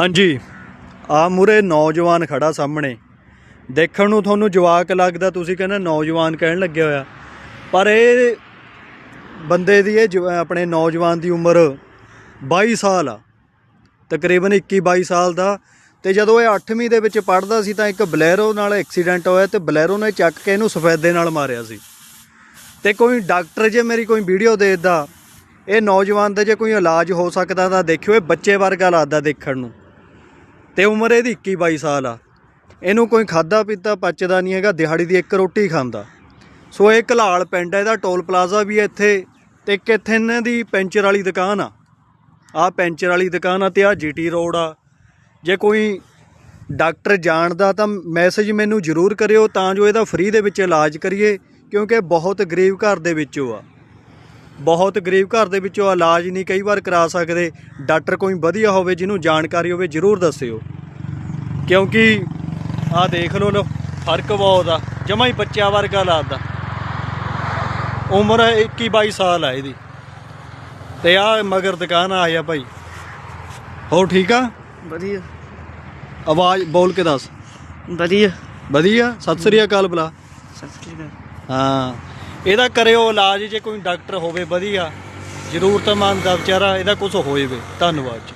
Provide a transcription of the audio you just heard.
ਹਾਂਜੀ। ਆ ਮੂਰੇ ਨੌਜਵਾਨ ਖੜਾ ਸਾਹਮਣੇ। ਦੇਖਣ ਨੂੰ ਤੁਹਾਨੂੰ ਜਵਾਕ ਲੱਗਦਾ, ਤੁਸੀਂ ਕਹਿੰਦੇ ਨੌਜਵਾਨ ਕਹਿਣ ਲੱਗਿਆ ਹੋਇਆ। ਪਰ ਇਹ ਬੰਦੇ ਦੀ, ਇਹ ਜਵਾ- ਆਪਣੇ ਨੌਜਵਾਨ ਦੀ ਉਮਰ 22 ਸਾਲ ਆ। ਤਕਰੀਬਨ 21 22 ਸਾਲ ਦਾ। ਤੇ ਜਦੋਂ ਇਹ 8ਵੀਂ ਦੇ ਵਿੱਚ ਪੜ੍ਹਦਾ ਸੀ, ਤਾਂ ਇੱਕ ਬਲੈਰੋ ਨਾਲ ਐਕਸੀਡੈਂਟ ਹੋਇਆ ਤੇ ਬਲੈਰੋ ਨੇ ਚੱਕ ਕੇ ਇਹਨੂੰ ਸਫੈਦੇ ਨਾਲ ਮਾਰਿਆ ਸੀ। ਤੇ ਕੋਈ ਡਾਕਟਰ ਜੇ ਮੇਰੀ ਕੋਈ ਵੀਡੀਓ ਦੇਖਦਾ, ਇਹ ਨੌਜਵਾਨ ਦਾ ਜੇ ਕੋਈ ਇਲਾਜ ਹੋ ਸਕਦਾ ਤਾਂ ਦੇਖਿਓ, ਇਹ ਬੱਚੇ ਵਰਗਾ ਲੱਗਦਾ ਦੇਖਣ ਨੂੰ। ਤੇ ਉਮਰ ਇਹਦੀ 21 22 ਸਾਲ ਆ। ਇਹਨੂੰ ਕੋਈ ਖਾਦਾ ਪੀਤਾ ਪਚਦਾ ਨਹੀਂ ਹੈਗਾ, ਦਿਹਾੜੀ ਦੀ ਇੱਕ ਰੋਟੀ ਖਾਂਦਾ। ਸੋ ਇਹ ਘਲਾਲ ਪਿੰਡ ਹੈ ਇਹਦਾ ਟੋਲ ਪਲਾਜ਼ਾ ਵੀ ਹੈ ਇੱਥੇ ਤੇ ਇੱਕ ਇੱਥੇ ਇਹਨਾਂ ਦੀ ਪੈਂਚਰ ਵਾਲੀ ਦੁਕਾਨ ਆ। ਆ ਪੈਂਚਰ ਵਾਲੀ ਦੁਕਾਨ ਆ ਤੇ ਆ ਜੀਟੀ ਰੋਡ ਆ। ਜੇ ਕੋਈ ਡਾਕਟਰ ਜਾਣਦਾ ਤਾਂ ਮੈਸੇਜ ਮੈਨੂੰ ਜ਼ਰੂਰ ਕਰਿਓ, ਤਾਂ ਜੋ ਇਹਦਾ ਫ੍ਰੀ ਦੇ ਵਿੱਚ ਇਲਾਜ ਕਰੀਏ, ਕਿਉਂਕਿ ਬਹੁਤ ਗਰੀਬ ਘਰ ਦੇ ਵਿੱਚੋਂ ਆ। ਬਹੁਤ ਗਰੀਬ ਘਰ ਦੇ ਵਿੱਚੋਂ ਇਲਾਜ ਨਹੀਂ ਕਈ ਵਾਰ ਕਰਾ ਸਕਦੇ। ਡਾਕਟਰ ਕੋਈ ਵਧੀਆ ਹੋਵੇ ਜਿਹਨੂੰ ਜਾਣਕਾਰੀ ਹੋਵੇ ਜ਼ਰੂਰ ਦੱਸਿਓ। ਕਿਉਂਕਿ ਆਹ ਦੇਖ ਲਓ ਲੋ ਫ਼ਰਕ ਬਹੁਤ ਆ। ਜਮਾ ਹੀ ਬੱਚਿਆਂ ਵਰਗਾ ਲੱਗਦਾ। ਉਮਰ 21 22 ਸਾਲ ਆ ਇਹਦੀ। ਤੇ ਆ ਮਗਰ ਦੁਕਾਨ ਆ ਆ ਭਾਈ। ਹੋ ਠੀਕ ਆ? ਵਧੀਆ। ਆਵਾਜ਼ ਬੋਲ ਕੇ ਦੱਸ। ਵਧੀਆ। ਵਧੀਆ? ਸਤਿ ਸ੍ਰੀ ਅਕਾਲ ਬਲਾ ਸਤਿ ਸ਼੍ਰੀ ਅਕਾਲ। ਹਾਂ। ਇਹਦਾ ਕਰਿਓ ਇਲਾਜ ਜੇ ਕੋਈ ਡਾਕਟਰ ਹੋਵੇ, ਵਧੀਆ। ਜ਼ਰੂਰਤਮੰਦ ਦਾ ਵਿਚਾਰਾ, ਇਹਦਾ ਕੁਝ ਹੋਏ ਵੇ ਧੰਨਵਾਦ ਜੀ।